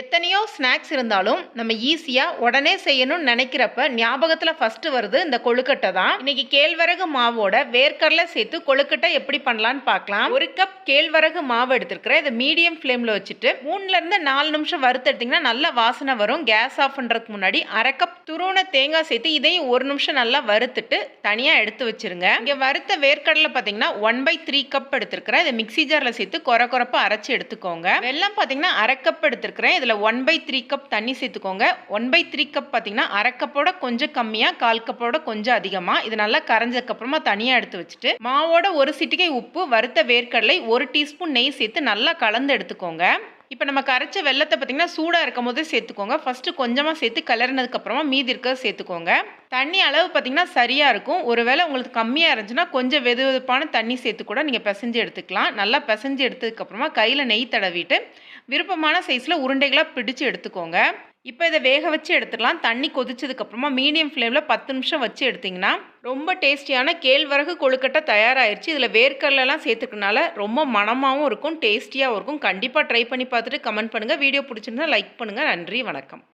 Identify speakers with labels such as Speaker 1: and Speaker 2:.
Speaker 1: எத்தனையோ ஸ்நாக்ஸ் இருந்தாலும் நம்ம ஈஸியாக உடனே செய்யணும்னு நினைக்கிறப்ப ஞாபகத்தில் ஃபஸ்ட்டு வருது இந்த கொழுக்கட்டை தான். இன்னைக்கு கேழ்வரகு மாவோட வேர்க்கடலை சேர்த்து கொழுக்கட்டை எப்படி பண்ணலான்னு பார்க்கலாம். ஒரு கப் கேழ்வரகு மாவு எடுத்துருக்கிறேன். இதை மீடியம் ஃப்ளேமில் வச்சுட்டு மூணுலேருந்து நாலு நிமிஷம் வறுத்து எடுத்திங்கன்னா நல்ல வாசனை வரும். கேஸ் ஆஃப் பண்ணுறதுக்கு முன்னாடி அரை கப் துருவன தேங்காய் சேர்த்து இதையும் ஒரு நிமிஷம் நல்லா வறுத்துட்டு தனியாக எடுத்து வச்சிருங்க. இங்கே வறுத்த வேர்க்கடலை பார்த்தீங்கன்னா ஒன் பை த்ரீ கப் எடுத்துருக்கிறேன். இதை மிக்ஸி ஜாரில் சேர்த்து குறை குறைப்பாக அரைச்சி எடுத்துக்கோங்க. வெள்ளம் பார்த்தீங்கன்னா அரை கப் எடுத்துருக்கிறேன். இதில் ஒன் பை த்ரீ கப் தண்ணி சேர்த்துக்கோங்க. ஒன் பை த்ரீ கப் பார்த்தீங்கன்னா அரை கப்போட கொஞ்சம் கம்மியாக கால் கப்போட கொஞ்சம் அதிகமாக இது நல்லா கரைஞ்சதுக்கப்புறமா தனியாக எடுத்து வச்சுட்டு மாவோட ஒரு சிட்டிகை உப்பு வறுத்த வேர்க்கடலை ஒரு டீஸ்பூன் நெய் சேர்த்து நல்லா கலந்து எடுத்துக்கோங்க. இப்போ நம்ம கரைச்ச வெள்ளத்தை பார்த்தீங்கன்னா சூடாக இருக்கும் போது சேர்த்துக்கோங்க. ஃபஸ்ட்டு கொஞ்சமாக சேர்த்து கலர்னதுக்கப்புறமா மீதி இருக்கிறத சேர்த்துக்கோங்க. தண்ணி அளவு பார்த்தீங்கன்னா சரியாக இருக்கும். ஒருவேளை உங்களுக்கு கம்மியாக இருந்துச்சுன்னா கொஞ்சம் வெது வெதுப்பான தண்ணி சேர்த்து கூட நீங்கள் பிசைஞ்சு எடுத்துக்கலாம். நல்லா பிசைஞ்சு எடுத்ததுக்கப்புறமா கையில் நெய் தடவிட்டு விருப்பமான சைஸில் உருண்டைகளாக பிடிச்சு எடுத்துக்கோங்க. இப்போ இதை வேக வச்சு எடுத்துக்கலாம் தண்ணி கொதிச்சதுக்கப்புறமா மீடியம் ஃப்ளேமில் பத்து நிமிஷம் வச்சு எடுத்திங்கன்னா ரொம்ப டேஸ்டியான கேழ்வரகு கொழுக்கட்டை தயாராகிடுச்சு இதில் வேர்க்கடலாம் சேர்த்துக்கனால ரொம்ப மனமாகவும் இருக்கும் டேஸ்டியாகவும் இருக்கும். கண்டிப்பாக ட்ரை பண்ணி பார்த்துட்டு கமெண்ட் பண்ணுங்கள் வீடியோ பிடிச்சிருந்தா லைக் பண்ணுங்கள் நன்றி வணக்கம்.